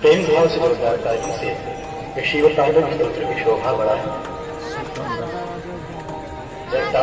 प्रेम भाव से रोजगारकारी से शिव तांडव स्त्रोत्र की शोभा बढ़ा है जटा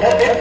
Yeah.